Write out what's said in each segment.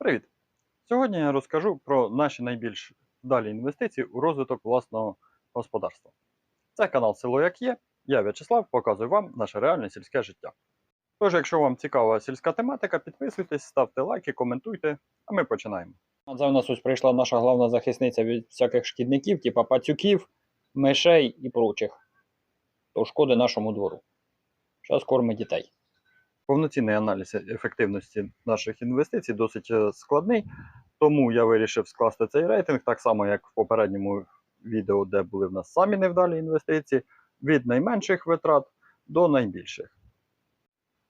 Привіт! Сьогодні я розкажу про наші найбільш вдалі інвестиції у розвиток власного господарства. Це канал Село Як Є. Я В'ячеслав, показую вам наше реальне сільське життя. Тож, якщо вам цікава сільська тематика, підписуйтесь, ставте лайки, коментуйте, а ми починаємо. Це у нас ось прийшла наша головна захисниця від всяких шкідників, типа пацюків, мишей і прочих. То шкоди нашому двору. Зараз кормить дітей. Повноцінний аналіз ефективності наших інвестицій досить е, складний, тому я вирішив скласти цей рейтинг так само, як в попередньому відео, де були в нас самі невдалі інвестиції, від найменших витрат до найбільших.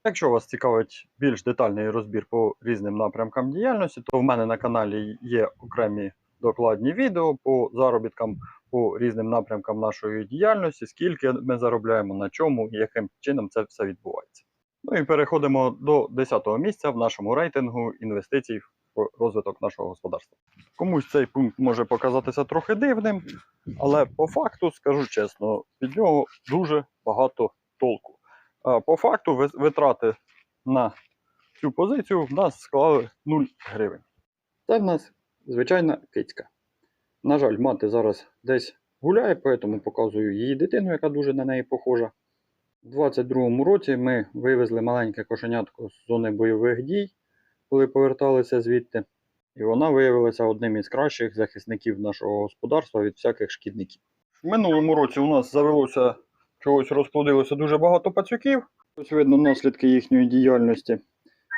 Якщо вас цікавить більш детальний розбір по різним напрямкам діяльності, то в мене на каналі є окремі докладні відео по заробіткам по різним напрямкам нашої діяльності, скільки ми заробляємо, на чому і яким чином це все відбувається. Ну і переходимо до 10-го місця в нашому рейтингу інвестицій в розвиток нашого господарства. Комусь цей пункт може показатися трохи дивним, але по факту, скажу чесно, від нього дуже багато толку. По факту витрати на цю позицію в нас склали 0 гривень. Це в нас звичайна кицька. На жаль, мати зараз десь гуляє, тому показую її дитину, яка дуже на неї похожа. У 22-му році ми вивезли маленьке кошенятко з зони бойових дій, коли поверталися звідти. І вона виявилася одним із кращих захисників нашого господарства від всяких шкідників. В минулому році у нас завелося чогось розплодилося дуже багато пацюків. Ось видно наслідки їхньої діяльності.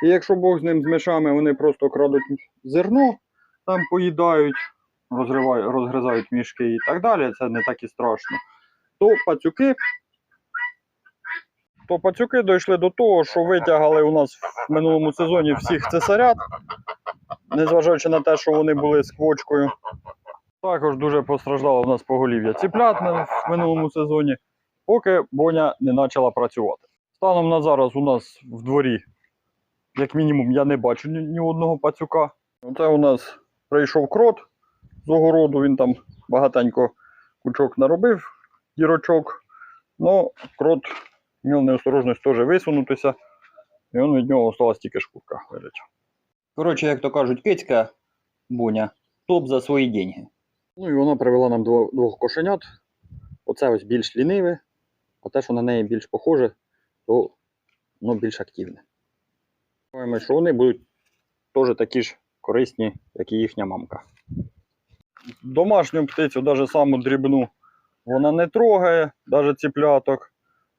І якщо Бог з ним з мишами, вони просто крадуть зерно, там поїдають, розривають, розгризають мішки і так далі, це не так і страшно. То пацюки то пацюки дійшли до того, що витягали у нас в минулому сезоні всіх цесарят, незважаючи на те, що вони були з квочкою. Також дуже постраждало у нас поголів'я ціплят в минулому сезоні, поки боня не почала працювати. Станом на зараз у нас в дворі, як мінімум, я не бачу ні, ні одного пацюка. Оце у нас прийшов крот з огороду, він там багатенько кучок наробив, дірочок. Ну, крот мав неосторожність теж висунутися, і он від нього осталась тільки шкурка лежить. Коротше, як то кажуть, кицька буня, топ за свої деньги. Ну і вона привела нам двох, двох кошенят. Оце ось більш ліниве, а те, що на неї більш похоже, то воно більш активне. Думаємо, що вони будуть теж такі ж корисні, як і їхня мамка. Домашню птицю, навіть саму дрібну, вона не трогає, навіть ціпляток,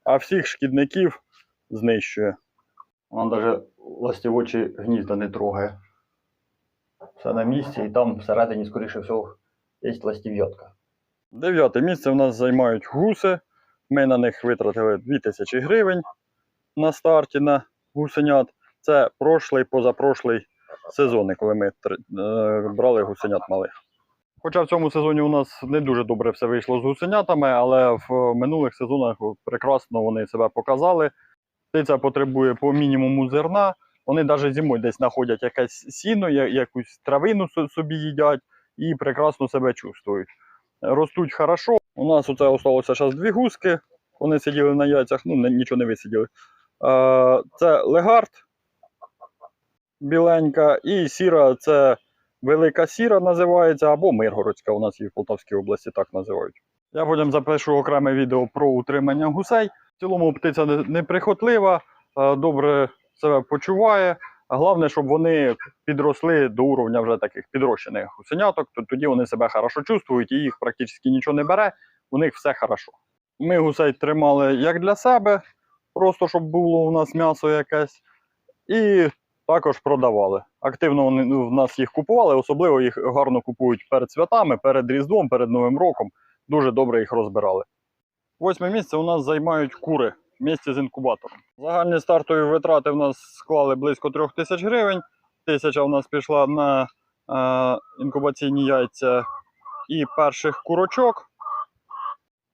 а всіх шкідників знищує. Вона навіть ластівочі гнізда не трогає. Все на місці, і там всередині, скоріше всього, є ластів'ятка. Дев'яте місце в нас займають гуси. Ми на них витратили 2000 гривень на старті на гусенят. Це прошлий, позапрошлий сезони, коли ми е, брали гусенят малих. Хоча в цьому сезоні у нас не дуже добре все вийшло з гусенятами, але в минулих сезонах прекрасно вони себе показали. Птиця потребує по мінімуму зерна. Вони навіть зимою десь знаходять якесь сіно, якусь травину собі їдять і прекрасно себе чувствують. Ростуть хорошо. У нас оце залишилося зараз дві гуски. Вони сиділи на яйцях, ну нічого не висиділи. Е, Це легард біленька, і сіра це велика сіра називається, або миргородська, у нас її в Полтавській області так називають. Я потім запишу окреме відео про утримання гусей. В цілому птиця неприхотлива, е, добре себе почуває. Головне, щоб вони підросли до уровня вже таких підрощених гусеняток, то тоді вони себе хорошо чувствують і їх практично нічого не бере, у них все хорошо. Ми гусей тримали як для себе, просто щоб було у нас м'ясо якесь, і також продавали. Активно вони ну, в нас їх купували, особливо їх гарно купують перед святами, перед Різдвом, перед Новим роком. Дуже добре їх розбирали. Восьме місце у нас займають кури в місті з інкубатором. Загальні стартові витрати в нас склали близько трьох тисяч гривень. Тисяча у нас пішла на е, інкубаційні яйця і перших курочок.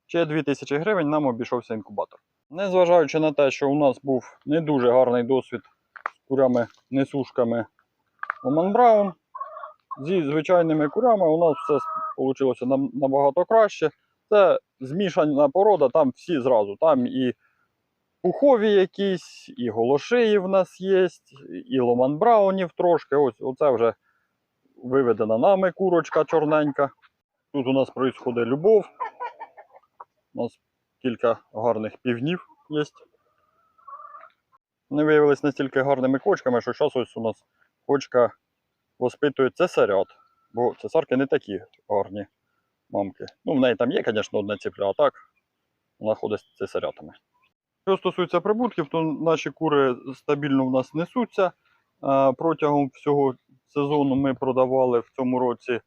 Ще 2 тисячі гривень нам обійшовся інкубатор. Незважаючи на те, що у нас був не дуже гарний досвід з курями-несушками Оман Браун, зі звичайними курями у нас все вийшло набагато краще. Це змішана порода, там всі зразу. Там і пухові якісь, і голошиї в нас є, і ломан браунів трошки. Ось оце вже виведена нами курочка чорненька. Тут у нас відбувається любов. У нас кілька гарних півнів є. Вони виявилися настільки гарними кочками, що зараз ось у нас кочка воспитує цесарят. Бо цесарки не такі гарні мамки. Ну, в неї там є, звісно, одне ціпля, а так вона ходить з цесарятами. Що стосується прибутків, то наші кури стабільно в нас несуться. Протягом всього сезону ми продавали в цьому році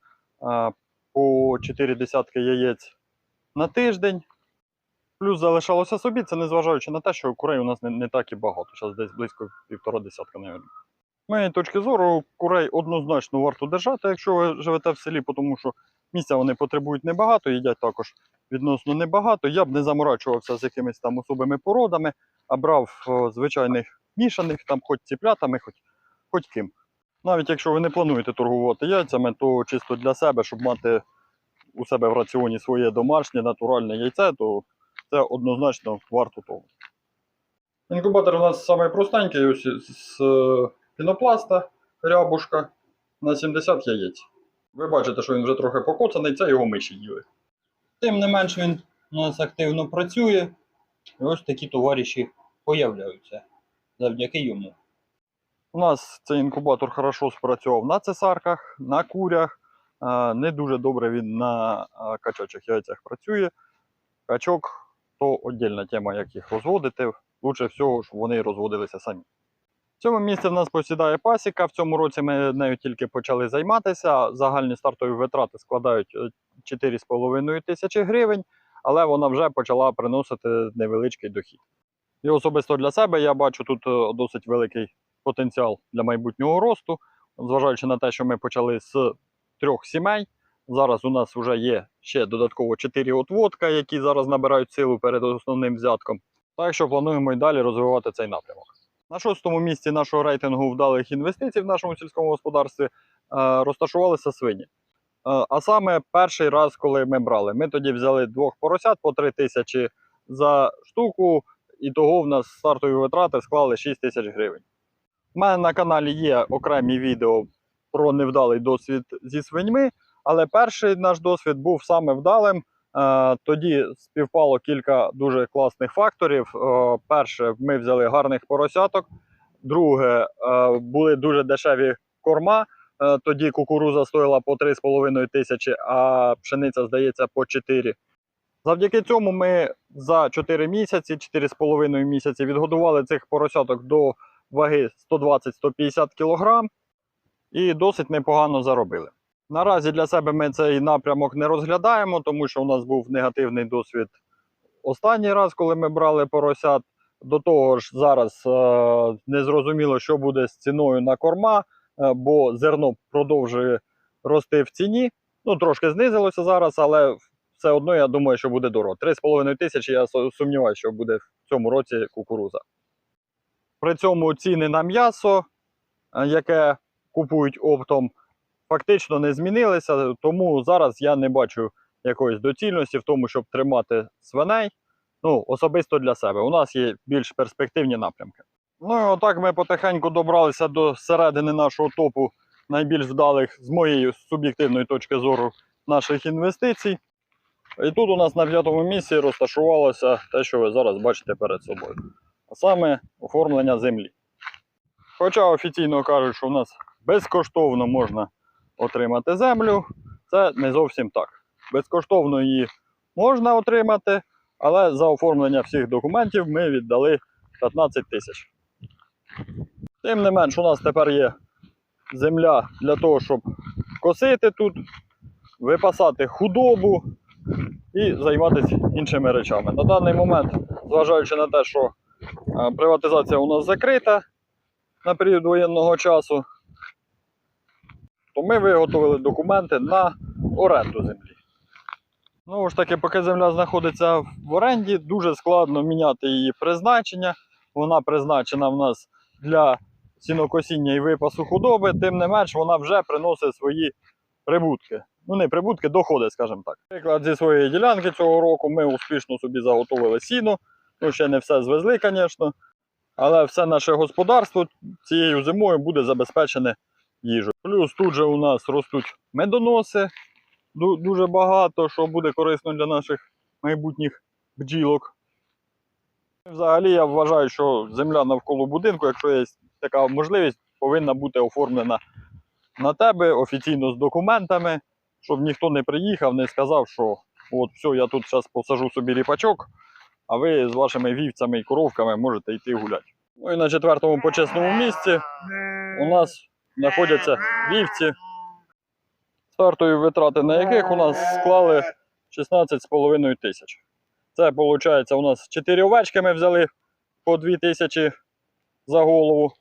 по 4 десятки яєць на тиждень. Плюс залишалося собі, це незважаючи на те, що курей у нас не, не так і багато. Зараз десь близько півтора десятка, мабуть. З моєї точки зору, курей однозначно варто держати, якщо ви живете в селі, тому що місця вони потребують небагато, їдять також відносно небагато. Я б не заморачувався з якимись там особими породами, а брав звичайних мішаних, там хоч ціплятами, хоч, хоч ким. Навіть якщо ви не плануєте торгувати яйцями, то чисто для себе, щоб мати у себе в раціоні своє домашнє натуральне яйце, то це однозначно варто того. Інкубатор у нас самий простенький, ось з е, пінопласта, рябушка на 70 яєць. Ви бачите, що він вже трохи покоцаний, це його миші їли. Тим не менш він у нас активно працює. І ось такі товариші появляються завдяки йому. У нас цей інкубатор хорошо спрацював на цесарках, на курях. Не дуже добре він на качачих яйцях працює. Качок то віддільна тема, як їх розводити. Лучше всього, щоб вони розводилися самі. В цьому місці в нас посідає пасіка. В цьому році ми нею тільки почали займатися. Загальні стартові витрати складають е, 4,5 тисячі гривень, але вона вже почала приносити невеличкий дохід. І особисто для себе я бачу тут е, досить великий потенціал для майбутнього росту, зважаючи на те, що ми почали з трьох сімей. Зараз у нас вже є ще додатково 4 отводка, які зараз набирають силу перед основним взятком. Так що плануємо і далі розвивати цей напрямок. На шостому місці нашого рейтингу вдалих інвестицій в нашому сільському господарстві е, розташувалися свині. Е, А саме перший раз, коли ми брали, ми тоді взяли двох поросят по 3 тисячі за штуку, і того в нас стартові витрати склали 6 тисяч гривень. У мене на каналі є окремі відео про невдалий досвід зі свиньми, але перший наш досвід був саме вдалим. Е, Тоді співпало кілька дуже класних факторів. Е, Перше, ми взяли гарних поросяток. Друге, е, були дуже дешеві корма. Тоді кукуруза стоїла по 3,5 тисячі, а пшениця, здається, по 4. Завдяки цьому ми за 4 місяці, 4,5 місяці відгодували цих поросяток до ваги 120-150 кг і досить непогано заробили. Наразі для себе ми цей напрямок не розглядаємо, тому що у нас був негативний досвід останній раз, коли ми брали поросят. До того ж, зараз е, не що буде з ціною на корма, е, бо зерно продовжує рости в ціні. Ну, трошки знизилося зараз, але все одно я думаю, що буде дорого. 3,5 тисячі, я сумніваюся, що буде в цьому році кукуруза. При цьому ціни на м'ясо, е, яке купують оптом, фактично не змінилися, тому зараз я не бачу якоїсь доцільності в тому, щоб тримати свиней. Ну, особисто для себе. У нас є більш перспективні напрямки. Ну і отак ми потихеньку добралися до середини нашого топу найбільш вдалих з моєї суб'єктивної точки зору наших інвестицій. І тут у нас на п'ятому місці розташувалося те, що ви зараз бачите перед собою. А саме оформлення землі. Хоча офіційно кажуть, що у нас безкоштовно можна отримати землю, це не зовсім так. Безкоштовно її можна отримати, але за оформлення всіх документів ми віддали 15 тисяч. Тим не менш, у нас тепер є земля для того, щоб косити тут, випасати худобу і займатися іншими речами. На даний момент, зважаючи на те, що е, приватизація у нас закрита на період воєнного часу, то ми виготовили документи на оренду землі. Знову ж таки, поки земля знаходиться в оренді, дуже складно міняти її призначення. Вона призначена в нас для сінокосіння і випасу худоби, тим не менш вона вже приносить свої прибутки. Ну, не прибутки, доходи, скажімо так. Наприклад, зі своєї ділянки цього року ми успішно собі заготовили сіно Ну, ще не все звезли, звісно. Але все наше господарство цією зимою буде забезпечене їжею. Плюс тут же у нас ростуть медоноси дуже багато, що буде корисно для наших майбутніх бджілок. Взагалі я вважаю, що земля навколо будинку, якщо є така можливість, повинна бути оформлена на тебе офіційно з документами, щоб ніхто не приїхав, не сказав, що от все, я тут зараз посажу собі ріпачок, а ви з вашими вівцями і коровками можете йти гуляти. Ну і на четвертому почесному місці у нас знаходяться вівці, стартові витрати на яких у нас склали 16,5 тисяч. Це виходить, у нас 4 овечки ми взяли по 2 тисячі за голову.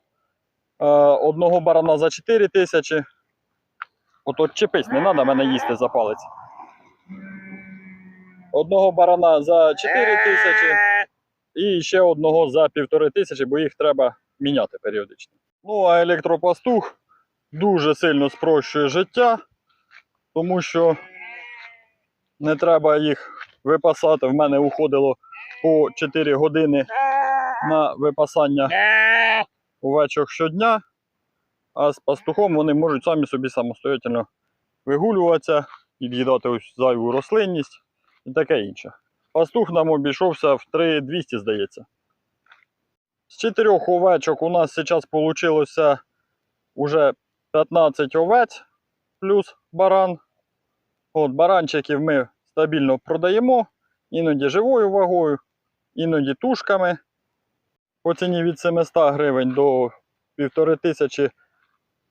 Е, одного барана за 4 тисячі. От чепись, не треба мене їсти за палець. Одного барана за 4 тисячі і ще одного за півтори тисячі, бо їх треба міняти періодично. Ну, а електропастух дуже сильно спрощує життя, тому що не треба їх випасати. В мене уходило по 4 години на випасання овечок щодня, а з пастухом вони можуть самі собі самостоятельно вигулюватися, від'їдати ось зайву рослинність і таке інше. Пастух нам обійшовся в 3200, здається. З чотирьох овечок у нас зараз вийшло вже 15 овець плюс баран. От баранчиків ми стабільно продаємо, іноді живою вагою, іноді тушками. По ціні від 700 гривень до 1500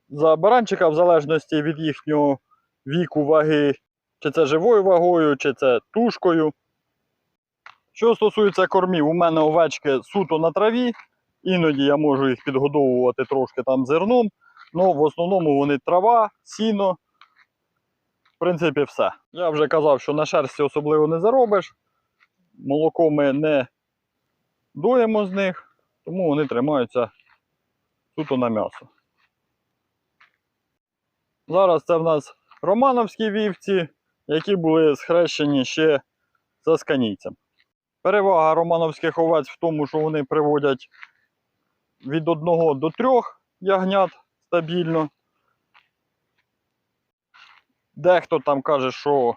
за баранчика, в залежності від їхнього віку ваги, чи це живою вагою, чи це тушкою. Що стосується кормів, у мене овечки суто на траві. Іноді я можу їх підгодовувати трошки там зерном. Ну, в основному вони трава, сіно. В принципі, все. Я вже казав, що на шерсті особливо не заробиш. Молоко ми не доїмо з них, тому вони тримаються суто на м'ясо. Зараз це в нас романовські вівці, які були схрещені ще за сканійцем. Перевага романовських овець в тому, що вони приводять від 1 до 3 ягнят стабільно. Дехто там каже, що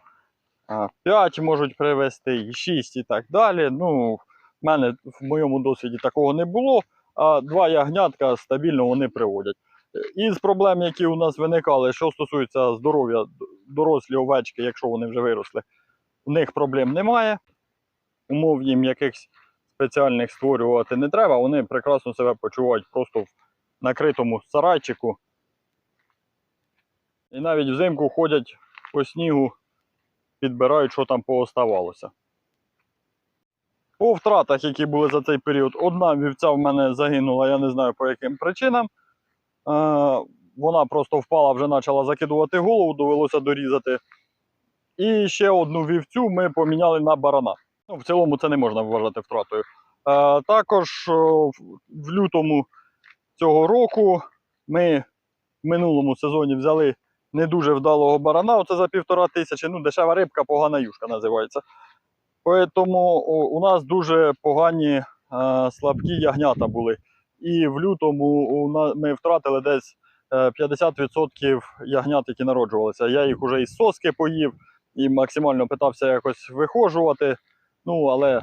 5 можуть привезти, 6 і так далі. Ну, в мене в моєму досвіді такого не було, а два ягнятка стабільно вони приводять. Із проблем, які у нас виникали, що стосується здоров'я, дорослі овечки, якщо вони вже виросли, у них проблем немає. Умов їм якихось спеціальних створювати не треба, вони прекрасно себе почувають просто в накритому сарайчику. І навіть взимку ходять по снігу, підбирають, що там пооставалося. По втратах, які були за цей період, одна вівця в мене загинула, я не знаю по яким причинам. Е, вона просто впала, вже почала закидувати голову, довелося дорізати. І ще одну вівцю ми поміняли на барана. Ну, в цілому це не можна вважати втратою. Е, також в- в лютому цього року ми в минулому сезоні взяли не дуже вдалого барана. Оце за півтора тисячі. Ну, дешева рибка, погана юшка називається. Тому у нас дуже погані е, слабкі ягнята були. І в лютому ми втратили десь е, 50% ягнят, які народжувалися. Я їх уже із соски поїв і максимально питався якось вихожувати. Ну, але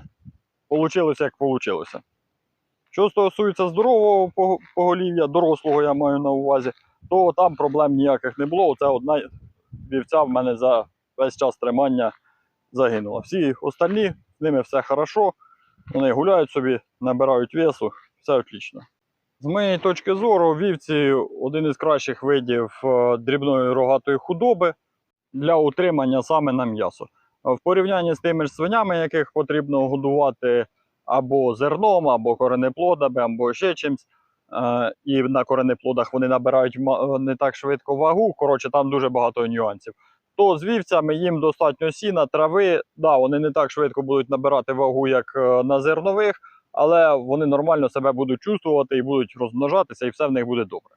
вийшло як вийшло. Що стосується здорового поголів'я, дорослого я маю на увазі, то там проблем ніяких не було. Це одна вівця в мене за весь час тримання загинула. Всі остальні, з ними все хорошо. Вони гуляють собі, набирають весу, все отлично. З моєї точки зору, вівці один із кращих видів е, дрібної рогатої худоби для утримання саме на м'ясо. В порівнянні з тими ж свинями, яких потрібно годувати або зерном, або коренеплодами, або ще чимось. Е, І на коренеплодах вони набирають е, не так швидко вагу. Коротше, там дуже багато нюансів. То з вівцями їм достатньо сіна, трави. Да, вони не так швидко будуть набирати вагу, як е, на зернових, але вони нормально себе будуть чувствувати і будуть розмножатися, і все в них буде добре.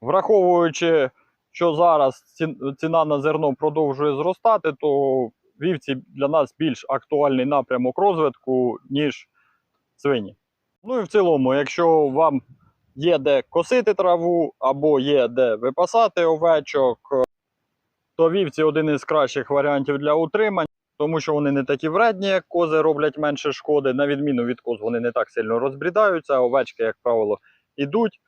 Враховуючи, що зараз ціна на зерно продовжує зростати, то вівці для нас більш актуальний напрямок розвитку, ніж свині. Ну і в цілому, якщо вам є де косити траву або є де випасати овечок, то вівці один із кращих варіантів для утримання, тому що вони не такі вредні, як кози, роблять менше шкоди. На відміну від коз, вони не так сильно розбрідаються. Овечки, як правило, ідуть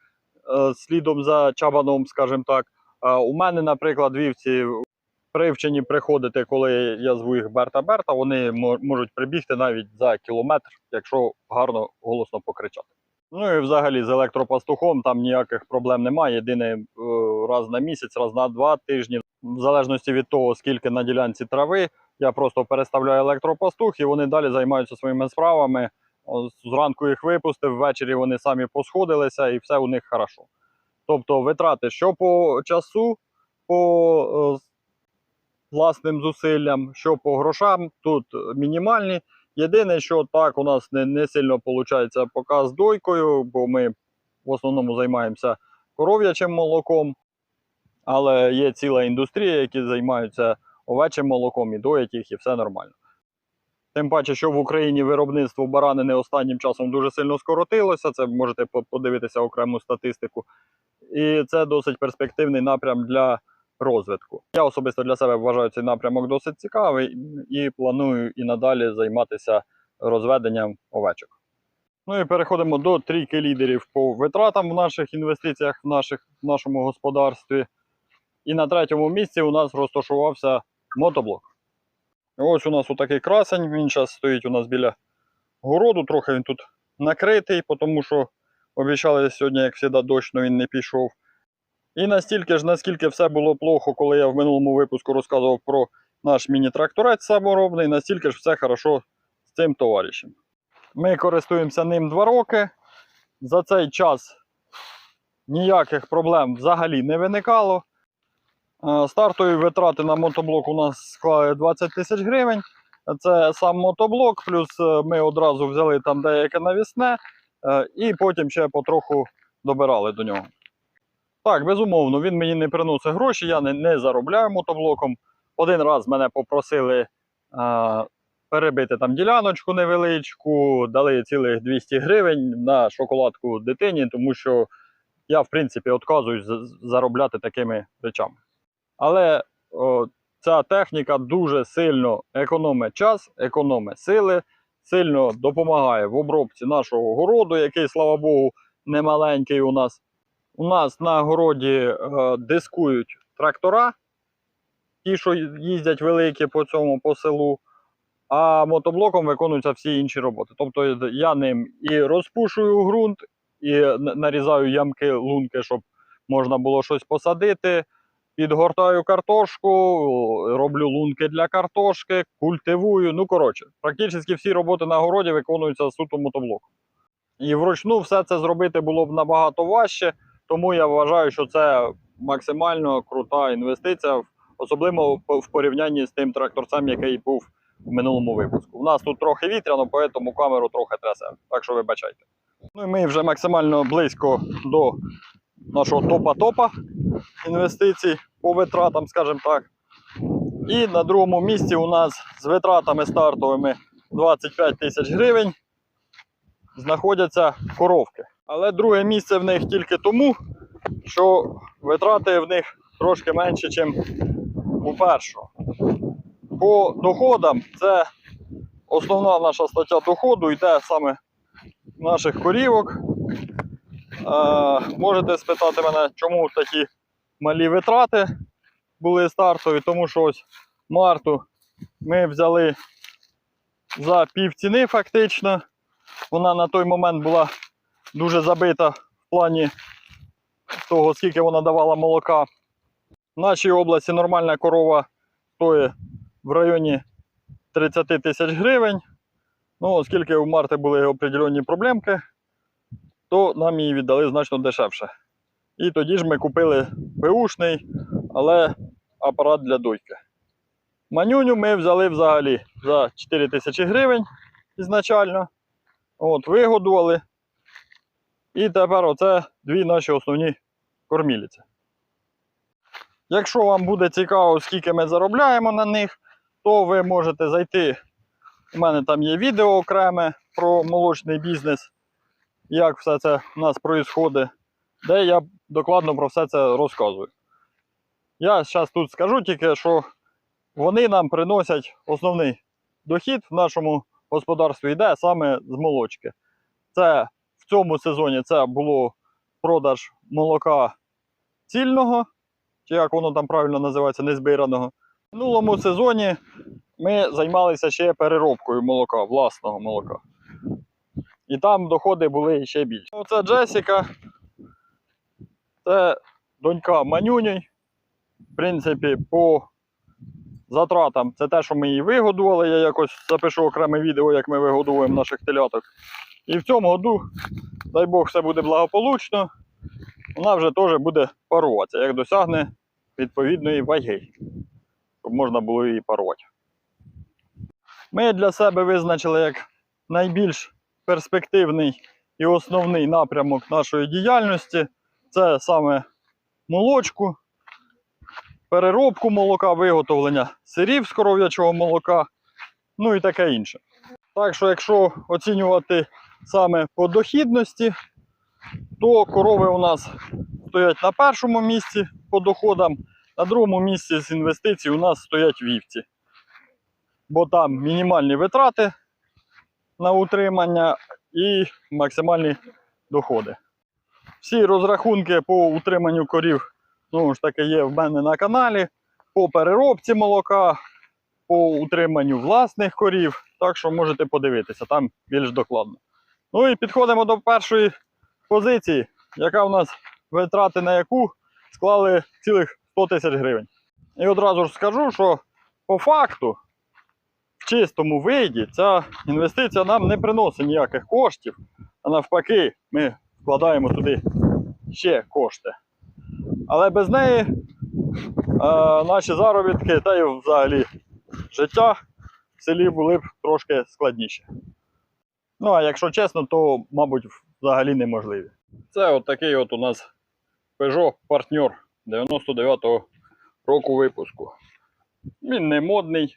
е, слідом за чабаном, скажімо так. У мене, наприклад, вівці привчені приходити, коли я зву їх Берта-Берта, вони можуть прибігти навіть за кілометр, якщо гарно голосно покричати. Ну і взагалі з електропастухом там ніяких проблем немає. Єдине е, раз на місяць, раз на два тижні, в залежності від того, скільки на ділянці трави, я просто переставляю електропастух і вони далі займаються своїми справами. Зранку їх випустив, ввечері вони самі посходилися і все у них хорошо. Тобто витрати що по часу, по е, власним зусиллям, що по грошам, тут мінімальні. Єдине, що так у нас не, не сильно виходить поки з дойкою, бо ми в основному займаємося коров'ячим молоком, але є ціла індустрія, які займаються овечим молоком і доять їх, і все нормально. Тим паче, що в Україні виробництво баранини останнім часом дуже сильно скоротилося. Це можете подивитися окрему статистику. І це досить перспективний напрям для розвитку. Я особисто для себе вважаю цей напрямок досить цікавий і планую і надалі займатися розведенням овечок. Ну і переходимо до трійки лідерів по витратам в наших інвестиціях в, наших, в нашому господарстві. І на третьому місці у нас розташувався мотоблок. Ось у нас такий красень. Він зараз стоїть у нас біля городу. Трохи він тут накритий, тому що обіцяли сьогодні, як завжди, дощ, але він не пішов. І настільки ж, наскільки все було плохо, коли я в минулому випуску розказував про наш міні-тракторець саморобний, настільки ж все хорошо з цим товаришем. Ми користуємося ним два роки. За цей час ніяких проблем взагалі не виникало. Е, Стартові витрати на мотоблок у нас склали 20 тисяч гривень. Це сам мотоблок, плюс е, ми одразу взяли там деяке навісне е, і потім ще потроху добирали до нього. Так, безумовно, він мені не приносить гроші, я не, не заробляю мотоблоком. Один раз мене попросили а, перебити там діляночку невеличку, дали цілих 200 гривень на шоколадку дитині, тому що я, в принципі, відказуюсь заробляти такими речами. Але о, ця техніка дуже сильно економить час, економить сили, сильно допомагає в обробці нашого городу, який, слава Богу, не маленький у нас. У нас на городі е, дискують трактора, ті, що їздять великі по цьому по селу, а мотоблоком виконуються всі інші роботи. Тобто я ним і розпушую ґрунт, і нарізаю ямки, лунки, щоб можна було щось посадити. Підгортаю картошку, роблю лунки для картошки, культивую. Ну, коротше, практично всі роботи на городі виконуються суто мотоблоком. І вручну все це зробити було б набагато важче. Тому я вважаю, що це максимально крута інвестиція, особливо в- порівнянні з тим тракторцем, який був в минулому випуску. У нас тут трохи вітряно, тому камеру трохи трясе. Так що вибачайте. Ну і ми вже максимально близько до нашого топа-топа інвестицій по витратам, скажімо так. І на другому місці у нас з витратами стартовими 25 тисяч гривень знаходяться коровки. Але друге місце в них тільки тому, що витрати в них трошки менше, ніж у першого. По доходам це основна наша стаття доходу йде саме наших корівок. Е, можете спитати мене, чому такі малі витрати були стартові, тому що ось Марту ми взяли за пів ціни фактично. Вона на той момент була дуже забита в плані того, скільки вона давала молока. В нашій області нормальна корова стоїть в районі 30 тисяч гривень. Ну, оскільки у Марти були определенні проблемки, то нам її віддали значно дешевше. І тоді ж ми купили беушний, але апарат для дойки. Манюню ми взяли взагалі за 4 тисячі гривень ізначально. От, вигодували. І тепер оце дві наші основні кормілиці. Якщо вам буде цікаво, скільки ми заробляємо на них, то ви можете зайти. У мене там є відео окреме про молочний бізнес, як все це в нас відбувається, де я докладно про все це розказую. Я зараз тут скажу тільки, що вони нам приносять основний дохід в нашому господарстві йде саме з молочки. Це в цьому сезоні це було продаж молока цільного, чи як воно там правильно називається, незбираного. В минулому сезоні ми займалися ще переробкою молока, власного молока. І там доходи були ще більші. Оце Джесіка, це донька Манюній. В принципі, по затратам це те, що ми її вигодували. Я якось запишу окреме відео, як ми вигодовуємо наших теляток. І в цьому году, дай Бог, все буде благополучно. Вона вже теж буде паруватися, як досягне відповідної ваги, щоб можна було її парувати. Ми для себе визначили як найбільш перспективний і основний напрямок нашої діяльності це саме молочку, переробку молока, виготовлення сирів з коров'ячого молока, ну і таке інше. Так що, якщо оцінювати саме по дохідності, то корови у нас стоять на першому місці по доходам, на другому місці з інвестицій у нас стоять вівці. Бо там мінімальні витрати на утримання і максимальні доходи. Всі розрахунки по утриманню корів знову ж таки є в мене на каналі, по переробці молока, по утриманню власних корів. Так що можете подивитися, там більш докладно. Ну і підходимо до першої позиції, яка у нас витрати на яку склали цілих 100 тисяч гривень. І одразу ж скажу, що по факту в чистому виді ця інвестиція нам не приносить ніяких коштів, а навпаки, ми вкладаємо туди ще кошти. Але без неї е, наші заробітки та й взагалі життя в селі були б трошки складніші. Ну, а якщо чесно, то, мабуть, взагалі неможливі. Це от такий от у нас Peugeot партнер 99-го року випуску. Він не модний,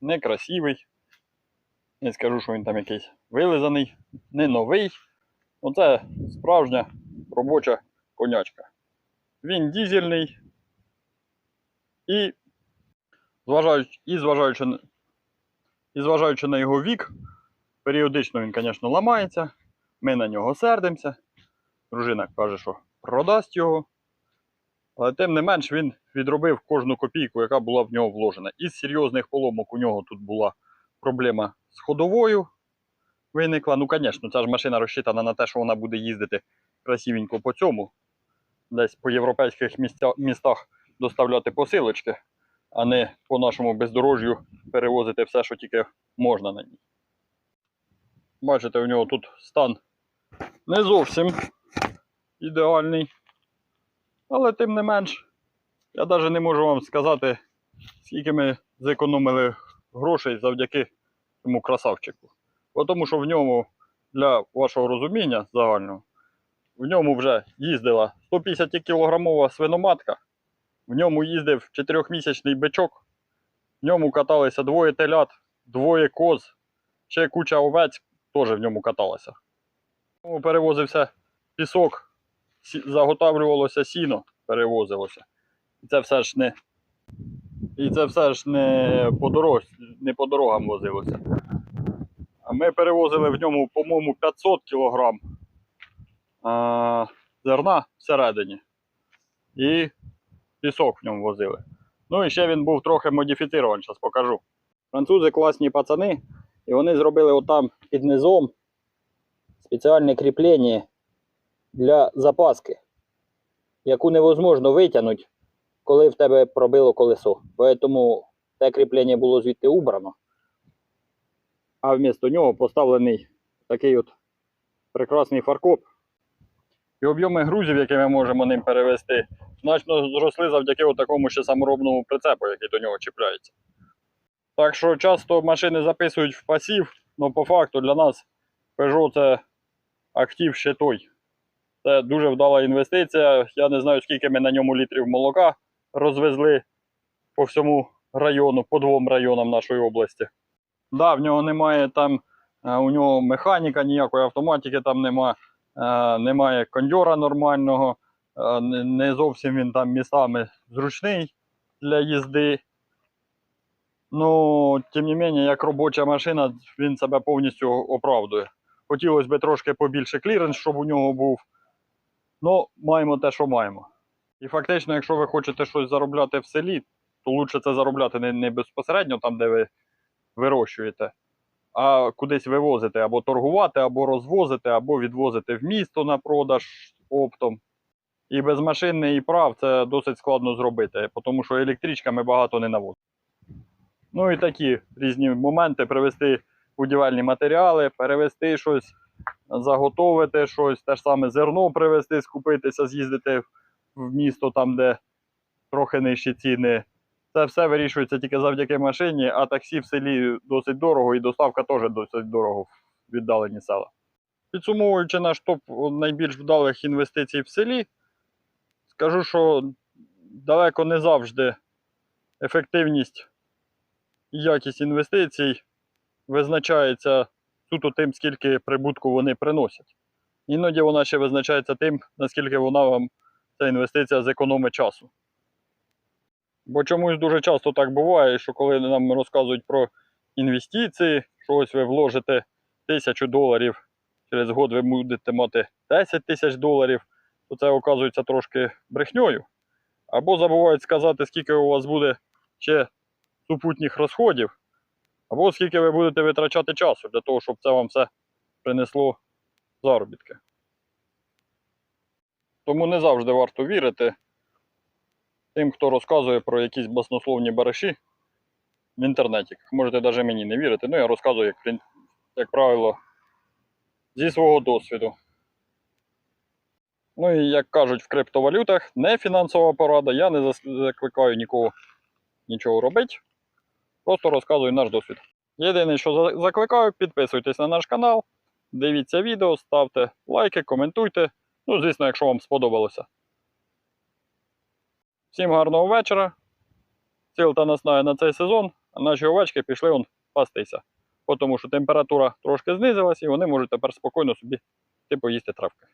не красивий. Не скажу, що він там якийсь вилизаний, не новий. Оце справжня робоча конячка. Він дізельний і зважаючи, і зважаючи, і зважаючи на його вік, періодично він, звісно, ламається. Ми на нього сердимося. Дружина каже, що продасть його. Але тим не менш він відробив кожну копійку, яка була в нього вложена. Із серйозних поломок у нього тут була проблема з ходовою. Виникла. Ну, звісно, ця ж машина розчитана на те, що вона буде їздити красивенько по цьому, десь по європейських містах доставляти посилочки, а не по нашому бездорожжю перевозити все, що тільки можна на ній. Бачите, у нього тут стан не зовсім ідеальний. Але тим не менш, я навіть не можу вам сказати, скільки ми зекономили грошей завдяки цьому красавчику. Тому що в ньому, для вашого розуміння загального, в ньому вже їздила 150 кілограмова свиноматка, в ньому їздив 4-місячний бичок, в ньому каталися двоє телят, двоє коз, ще куча овець теж в ньому каталася. В ньому перевозився пісок, заготавлювалося сіно, перевозилося. І це все ж не. І це все ж не по, дорог, не по дорогам возилося. А ми перевозили в ньому, по-моєму, 500 кілограм зерна всередині. І пісок в ньому возили. Ну і ще він був трохи модифіцірований, зараз покажу. Французи класні пацани, і вони зробили отам під низом спеціальне кріплення для запаски, яку невозможно витягнути, коли в тебе пробило колесо. Тому те кріплення було звідти убрано. А вмісто нього поставлений такий от прекрасний фаркоп. І об'єми грузів, які ми можемо ним перевезти, значно зросли завдяки такому ще саморобному прицепу, який до нього чіпляється. Так що часто машини записують в пасів, але по факту для нас Peugeot це актив ще той. Це дуже вдала інвестиція. Я не знаю, скільки ми на ньому літрів молока розвезли по всьому району, по двом районам нашої області. Да, в нього немає там Е, У нього механіка ніякої автоматики там нема, е, немає кондьора нормального, е, не- зовсім він там містами зручний для їзди. Ну, тим не менше, як робоча машина, він себе повністю оправдує. Хотілося б трошки побільше кліренс, щоб у нього був. Ну, маємо те, що маємо. І фактично, якщо ви хочете щось заробляти в селі, то краще це заробляти не, не безпосередньо там, де ви вирощуєте, а кудись вивозити або торгувати, або розвозити, або відвозити в місто на продаж оптом. І без машини і прав це досить складно зробити, тому що електричками багато не навозить. Ну і такі різні моменти привезти будівельні матеріали, перевезти щось, заготовити щось, те ж саме зерно привезти, скупитися, з'їздити в місто там, де трохи нижчі ціни. Це все вирішується тільки завдяки машині, а таксі в селі досить дорого і доставка теж досить дорого в віддалені села. Підсумовуючи наш топ найбільш вдалих інвестицій в селі, скажу, що далеко не завжди ефективність і якість інвестицій визначається суто тим, скільки прибутку вони приносять. Іноді вона ще визначається тим, наскільки вона вам ця інвестиція зекономить часу. Бо чомусь дуже часто так буває, що коли нам розказують про інвестиції, що ось ви вложите тисячу доларів, через год ви будете мати 10 тисяч доларів, то це оказується трошки брехньою. Або забувають сказати, скільки у вас буде ще супутніх розходів, або скільки ви будете витрачати часу для того, щоб це вам все принесло заробітки. Тому не завжди варто вірити тим, хто розказує про якісь баснословні бариші в інтернеті. Можете навіть мені не вірити, ну я розказую, як, як правило, зі свого досвіду. Ну і як кажуть в криптовалютах, не фінансова порада, я не закликаю нікого нічого робити. Просто розказую наш досвід. Єдине, що закликаю, підписуйтесь на наш канал, дивіться відео, ставте лайки, коментуйте. Ну, звісно, якщо вам сподобалося. Всім гарного вечора. Ціл та знає на цей сезон, а наші овечки пішли он пастися. Тому що температура трошки знизилась і вони можуть тепер спокійно собі типу поїсти травки.